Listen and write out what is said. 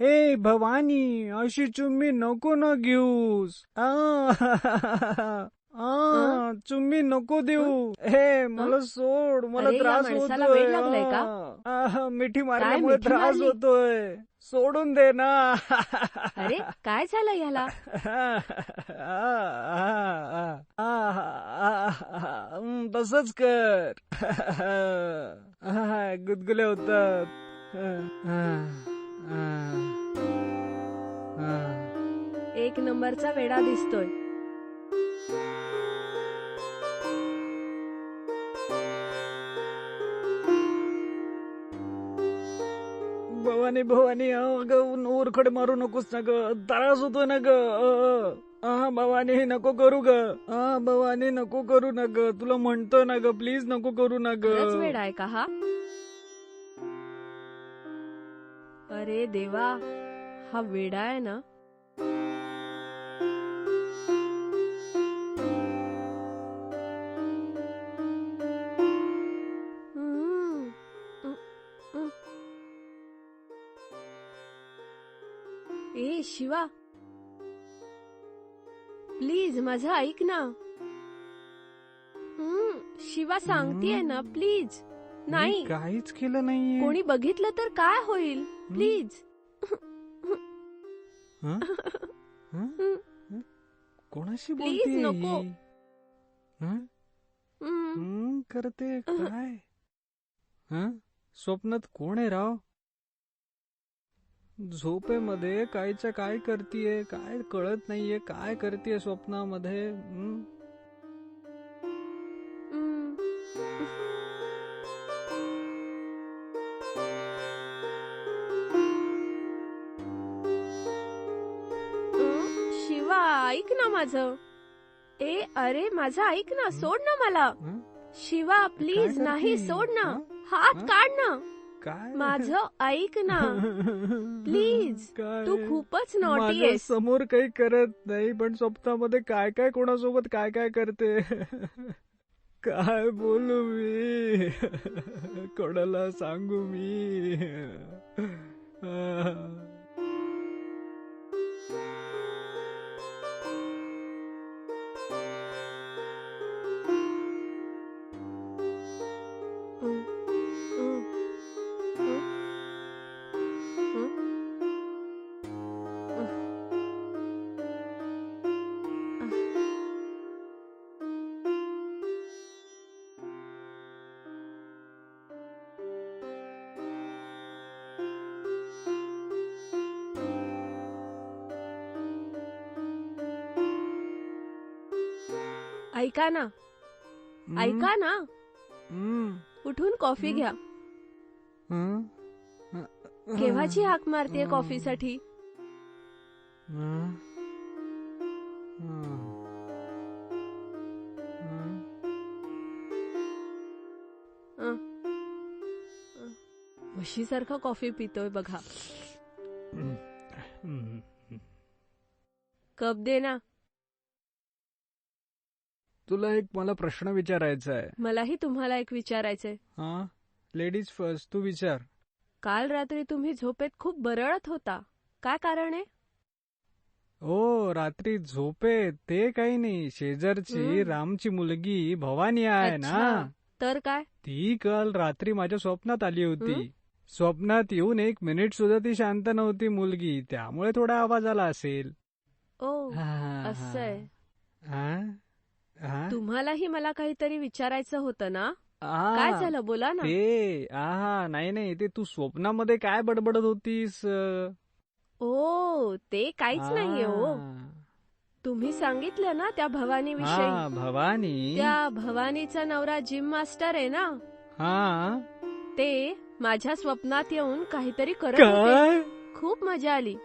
ए भवानी अशी चुम्मी नको ना घेऊस. चुम्मी नको देऊ. हे मला सोड मला अरे, या त्रास माणसाला होतोय. वेड लागलंय का? आ, आ, मिठी मारल्यामुळे मिठी त्रास मारली? होतोय. सोडून दे ना. अरे काय झालं याला? हं, तसंच कर. हा, गुदगुले होतात. एक नंबरचा वेडा दिसतोय. भवानी भवानी अगं ओरखडे मारू नकोस ना ग. त्रास होतोय ना ग. हा भवानी नको करू ग. हा भवानी नको करू ना ग. तुला म्हणतोय ना ग. प्लीज नको करू ना ग. खरंच वेडा आहे का हा? अरे देवा हा वेडा आहे ना. ए शिवा. प्लीज माझं ऐक ना. हम्म, शिवा सांगतेय ना प्लीज. नाही. काहीच केलं नाहीये. कोणी बघितलं तर काय होईल? प्लीज. हं? हं? कोणाशी Please, बोलते नको. हं? हं, करते. काय? हं? स्वप्नात कोण आहे राव? झोपेमध्ये कायच्या काय करतीये? काय कळत नाहीये? काय करतीये स्वप्नामध्ये? हं? ऐक ना माझं. ए अरे माझं ऐक ना सोड ना मला. हं? शिवा प्लीज काय नाही करते? सोड ना. हं? हात हं? काढ ना. काय? माझं ऐक ना. प्लीज काय? तू खूपच नॉटी माझ्या आहेस. समोर काही करत नाही पण स्वप्नामध्ये काय काय कोणासोबत काय काय करते? काय बोलू मी? कोणाला सांगू मी? ऐका ना. ऐका ना. हम्म, उठून कॉफ़ी घ्या. हं? केव्हाची हाक मारते कॉफीसाठी? अं. म्हशीसारखा कॉफ़ी पितोय बघा. कप दे ना. तुला एक मला प्रश्न विचारायचा आहे. मलाही तुम्हाला एक विचारायचंय. हा? लेडीज फर्स्ट तू विचार. काल रात्री तुम्ही झोपेत खूप बरळत होता. काय कारण आहे? ओ रात्री झोपेत ते काही नाही. शेजारची हं. रामची मुलगी भवानी आहे ना. तर काय? ती काल रात्री माझ्या स्वप्नात आली होती. हं? स्वप्नात येऊन एक मिनिट सुद्धा ती शांत नव्हती मुलगी. त्यामुळे थोडा आवाज आला असेल. ओ हा, असंय हा. तुम्हालाही मला काहीतरी विचारायचं होतं ना? काय झालं? बोला ना. ते हा नाही नाही. ते तू स्वप्नामध्ये काय बडबडत होतीस? ओ ते काहीच नाहीये हो हा. तुम्ही सांगितलं ना त्या भवानी विषयी हा भवानी. त्या भवानीचा नवरा जिम मास्टर आहे ना? हा. ते माझ्या स्वप्नात येऊन काहीतरी करत होते. काय? खूप मजा आली.